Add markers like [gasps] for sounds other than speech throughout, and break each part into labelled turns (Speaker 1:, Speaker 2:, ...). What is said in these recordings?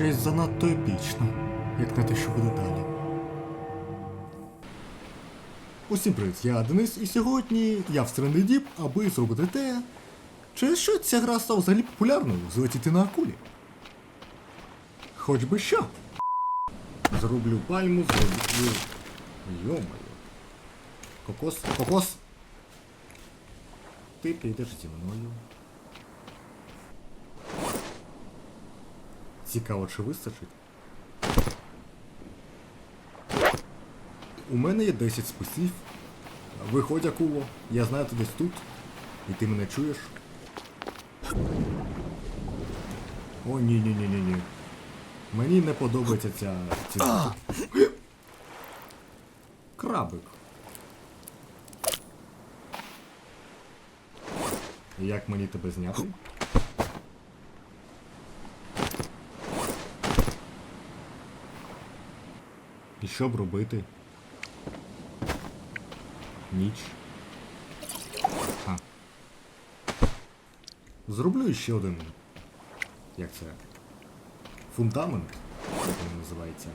Speaker 1: щось занадто епічно, як на те, що буде далі. Усім привіт, я Денис, і сьогодні я встрелений діп, аби зробити те, через що ця гра стала взагалі популярною злетіти на акулі. Хоч би що. Зроблю пальму, зроблю. Йомаю. Кокос, кокос. Ти підеш зі мною. Цікаво, чи вистачить. У мене є 10 списів. Виходь, акуло, я знаю ти десь тут. І ти мене чуєш. О, ні, ні, ні, ні, ні. Мені не подобається ця. ця... Крабик. Як мені тебе зняти? Що б робити? Ніч. А. Зроблю ще один. Як це? Фундамент, як він називається.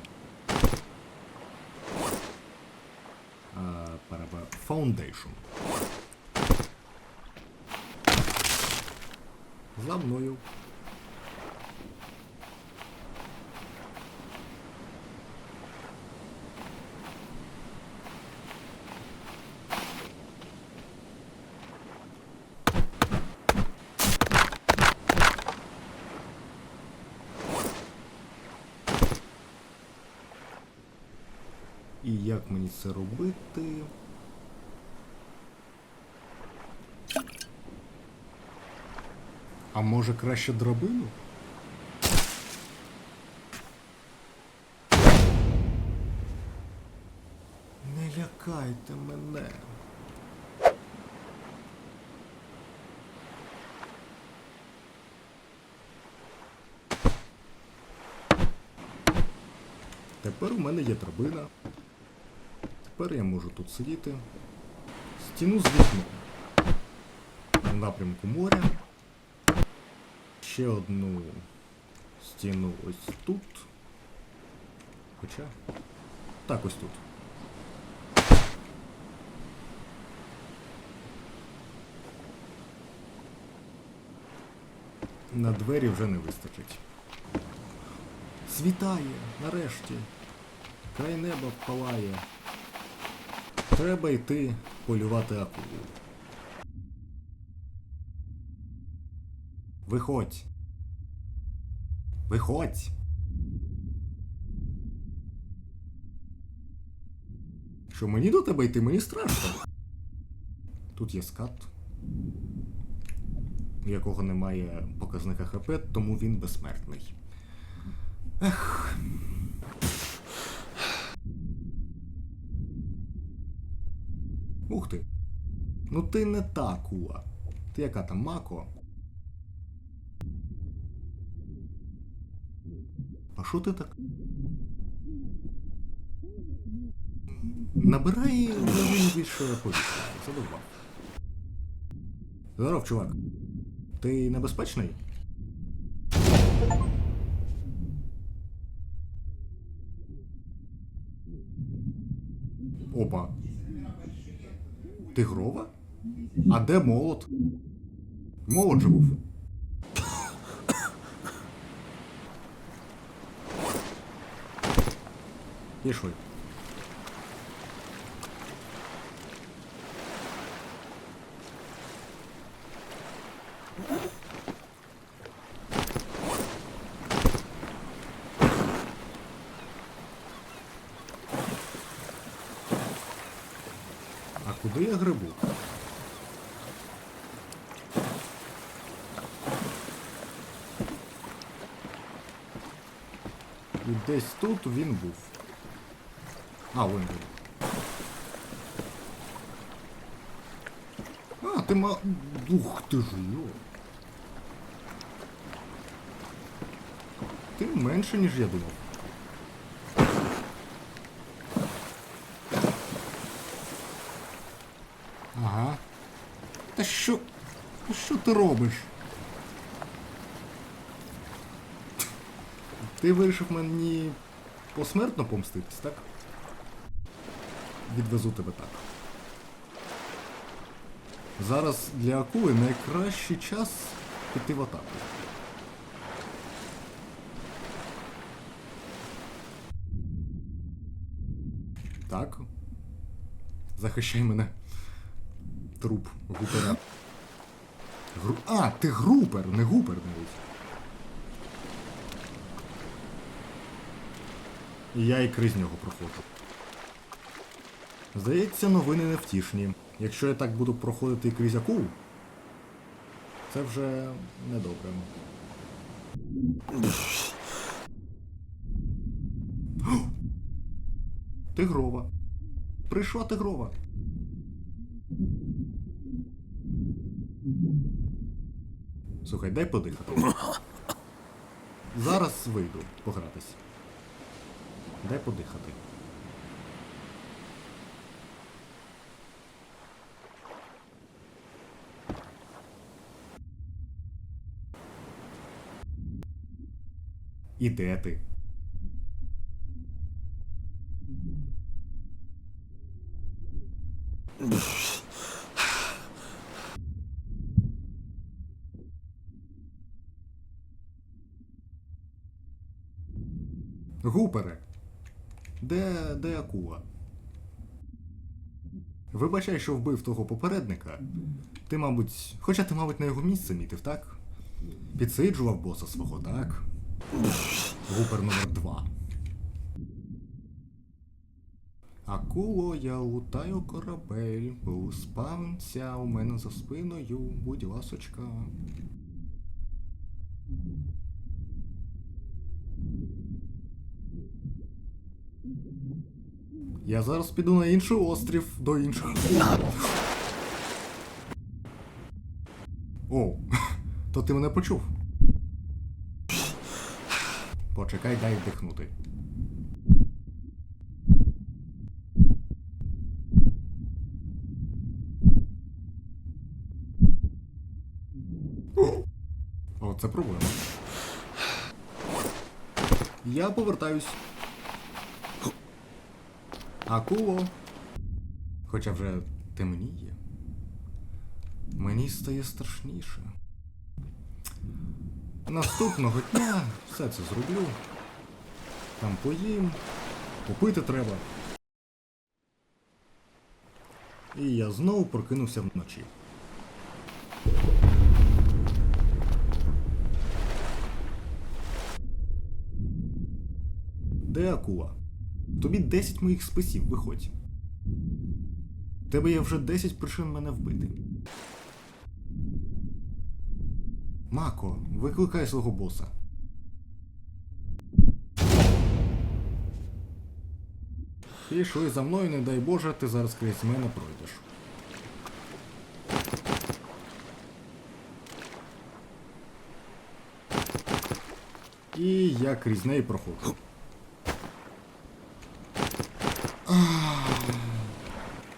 Speaker 1: Параба. Foundation. За мною. І як мені це робити? А може краще драбину? Не лякайте мене. Тепер у мене є драбина. Тепер я можу тут сидіти. Стіну з вікном. У напрямку моря. Ще одну стіну ось тут. Хоча. Так, ось тут. На двері вже не вистачить. Світає, нарешті. Край неба палає. Треба йти полювати акулу. Виходь. Виходь. Що мені до тебе йти, мені страшно. Тут є скат, у якого немає показника ХП, тому він безсмертний. Ех. Ух ти. Ну ти не та акула. Ти яка там мако? А що ти так? Набирай лавину більше повітря. Задовбав. Здоров, чувак. Ти небезпечний? Опа. Тигрова? А де молот? Молот же був. Пішли. Куди я грибу? І десь тут він був. А, вон він. А, ти ма... Ух ти ж йо. Ти менше, ніж я думав. Та що? Та що ти робиш? Ти вирішив мені посмертно помститись, так? Відвезу тебе так. Зараз для акули найкращий час піти в атаку. Так. Захищай мене. Труп гупера. Гру... А, ти групер, не гупер навіть. І я і крізь нього проходжу. Здається, новини невтішні. Якщо я так буду проходити крізь акул, це вже недобре. Тигрова. Прийшла тигрова. Слухай, дай подихати. Зараз вийду погратись. Дай подихати. І де ти? Гупере. Де, де акула? Вибачай, що вбив того попередника. Ти, мабуть. Хоча ти, мабуть, на його місце мітив, так? Підсиджував боса свого, так? Гупер номер 2 Акуло, я лутаю корабель, у спавнця у мене за спиною, будь ласочка. Я зараз піду на інший острів до інших. О, [laughs] то ти мене почув. Почекай, дай вдихнути. О, це проблема. Я повертаюсь. Акуло. Хоча вже темніє. Мені стає страшніше. Наступного дня все це зроблю. Там поїм, попити треба. І я знову прокинувся вночі. Де акула? Тобі 10 моїх списів, виходь. В Тебе є вже 10 причин мене вбити. Мако, викликай свого боса. Пішли за мною, не дай Боже, ти зараз крізь мене пройдеш. І я крізь неї проходжу.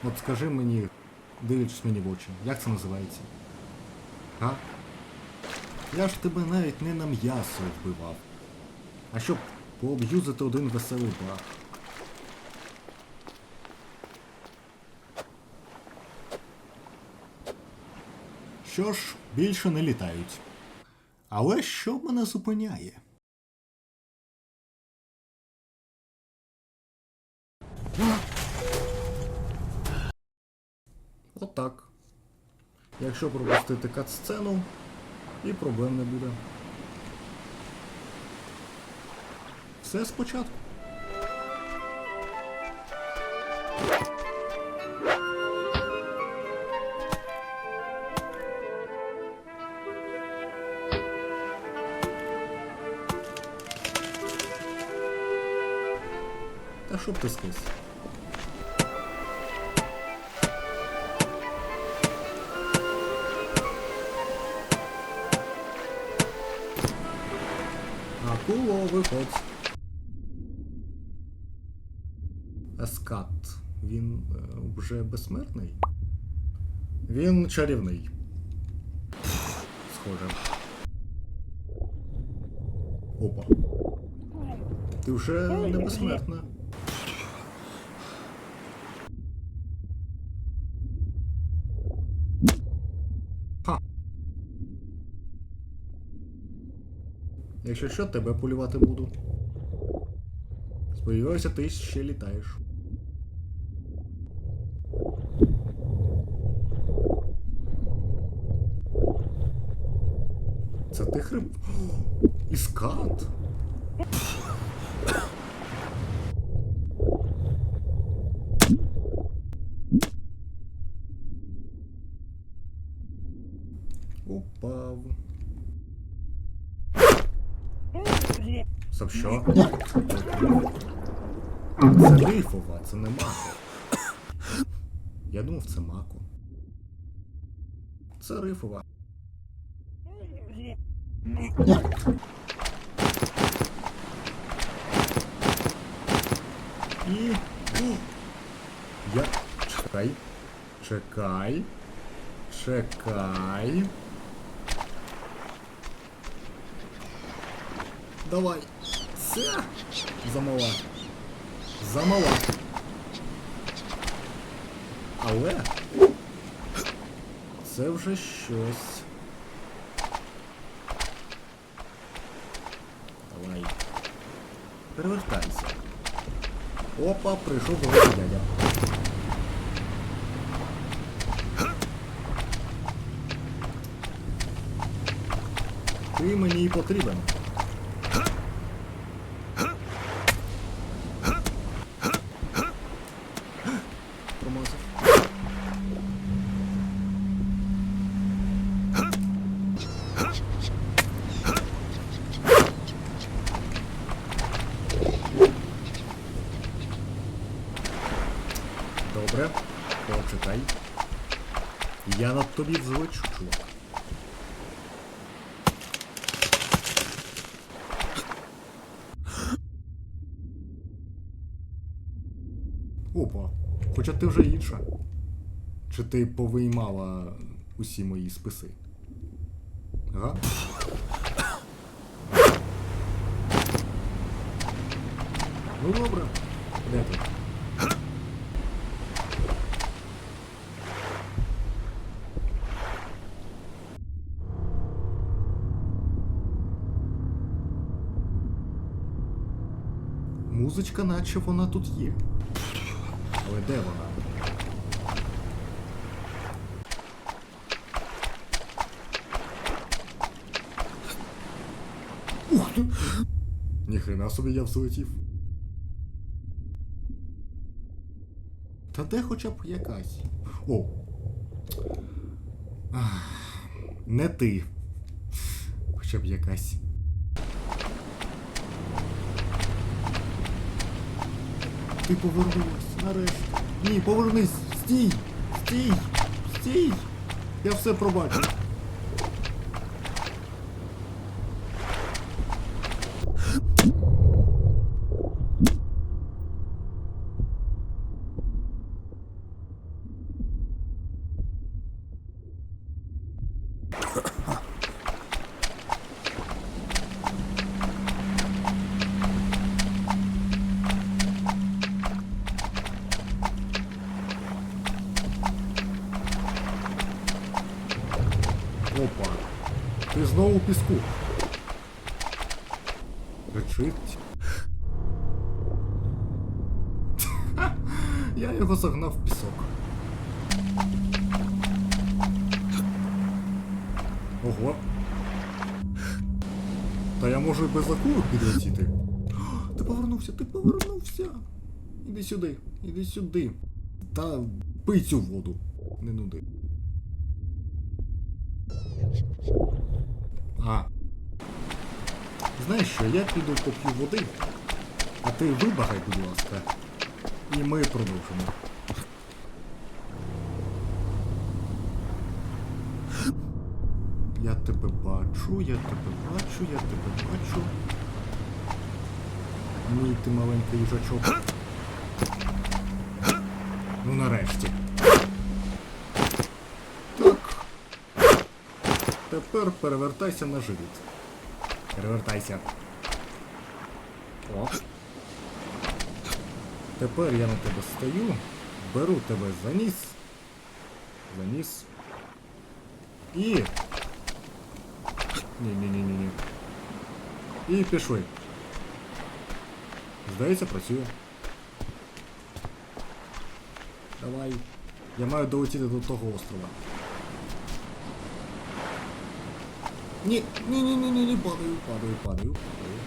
Speaker 1: От скажи мені, дивлячись мені в очі, як це називається? А? Я ж тебе навіть не на м'ясо вбивав. А щоб пооб'юзати один веселий баг. Що ж, більше не літають. Але що мене зупиняє? Отак. Якщо пропустити кат-сцену, і проблем не буде. Все спочатку. Та щоб ти скис. Акуло, виходь. Ескат. Він е, вже безсмертний? Він чарівний. Схоже. Опа. Ти вже не безсмертна. Якщо що, тебе полювати буду. Сподіваюся, ти ще літаєш. Це ти хрип. [gasps] Іскат. Стоп, що? Це рифова, це не мако. Я думав, це мако. Це рифова. І. Я. Чекай. Чекай. Чекай. Давай. Це. Замала. Замала. Але. Це вже щось. Давай. Перевертайся. Опа, прийшов великий дядя. Ти мені і потрібен. Промазав. Добре, почекай. Я над тобі взлечу, чувак. Опа, хоча ти вже інша. Чи ти повиймала усі мої списи? Ага. Ну добре. Де ти? Музичка, наче вона тут є. Але де вона? Ух ти! Ніхрена собі я взлетів. Та де хоча б якась? О! Не ти. Хоча б якась. Ти повернулась, нарешті. Ні, повернись! Стій! Стій! Стій! Я все пробачу. Опа. Ти знову у піску. Речить. [laughs] Я його загнав в пісок. Ого. Та я можу і без акули підлетіти. [gasps] Ти повернувся, ти повернувся. Іди сюди, іди сюди. Та пий цю воду. Не нуди. А. Знаєш що, я піду поп'ю води, а ти вибагай, будь ласка. І ми продовжимо. Я тебе бачу, я тебе бачу, я тебе бачу. Мій ти маленький їжачок. Ну нарешті. Так. Тепер перевертайся на живіт. Перевертайся. О. Тепер я на тебе стою, беру тебе за ніс. За ніс. І. Ні-ні-ні-ні-ні. І пішли. Здається, працює. Давай. Я маю долетіти до того острова. Ні, ні, ні, ні, ні, ні, падаю, падаю, падаю, падаю.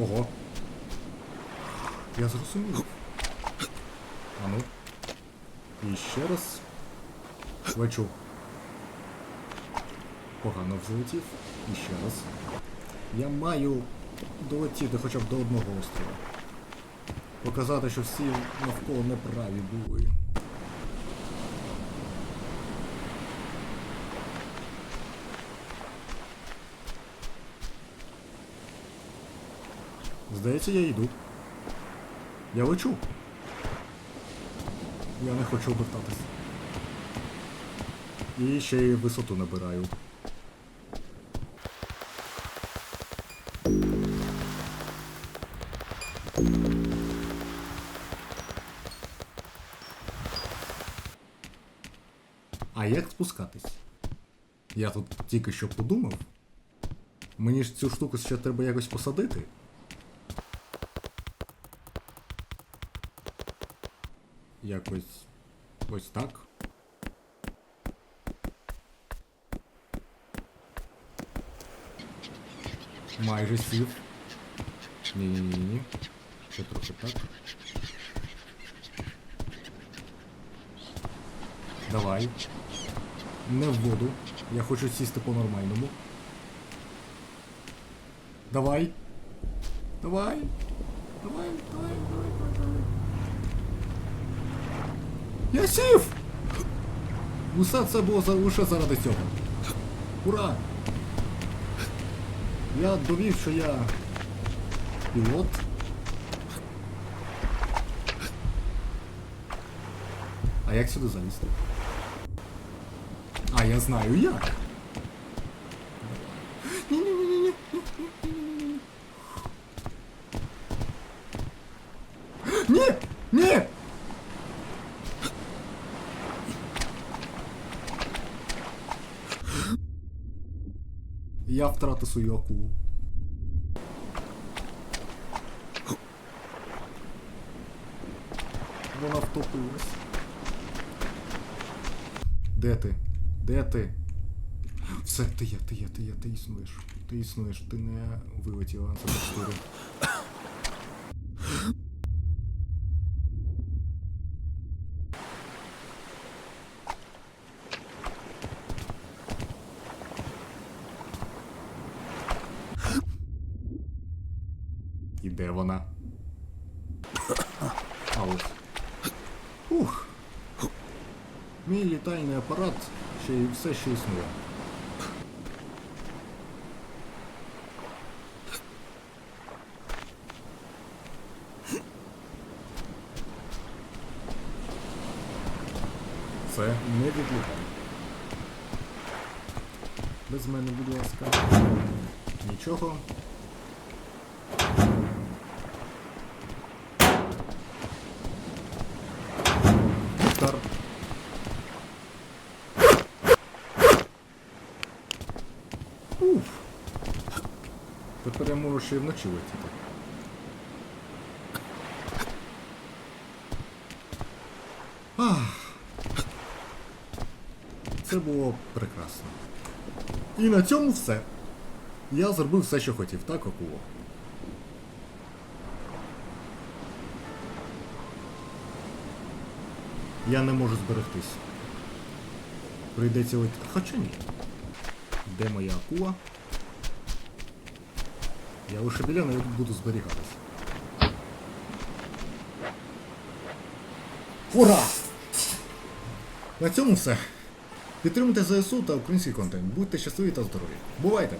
Speaker 1: Ого. Я зрозумів. А ну. І ще раз. Лечу. Погано взлетів. І ще раз. Я маю долетіти хоча б до одного острова. Показати, що всі навколо неправі були. Здається, я йду. Я лечу. Я не хочу обертатись. І ще й висоту набираю. А як спускатись? Я тут тільки що подумав. Мені ж цю штуку ще треба якось посадити. Якось ось так. Майже сів. Ні-ні-ні. Ще трохи так. Давай. Не в воду. Я хочу сісти по-нормальному. Давай. Давай. Давай, давай, давай, давай, давай. Я сів! Усе це було лише заради цього. Ура! Я довів, що я пілот. А як сюди залізти? А, я знаю як. Ні-ні-ні-ні. Ні! Ні! Я втратив свою акулу. Вона втопилась. Де ти? Де ти? Все, ти є, ти є, ти є, ти існуєш. Ти існуєш, ти не вилетіла за. І де вона? А ось. Ух. Мій літальний апарат ще й все ще існує. Це не відлітає. Без мене, будь ласка. Нічого. Тепер я можу ще й вночі летіти. Ах. Це було прекрасно. І на цьому все. Я зробив все, що хотів, так, акуло? Я не можу зберегтись. Прийдеться летіти. Хоча ні. Де моя акула? Я лише біля не буду зберігатися. Ура! На цьому все. Підтримуйте ЗСУ та український контент. Будьте щасливі та здорові. Бувайте!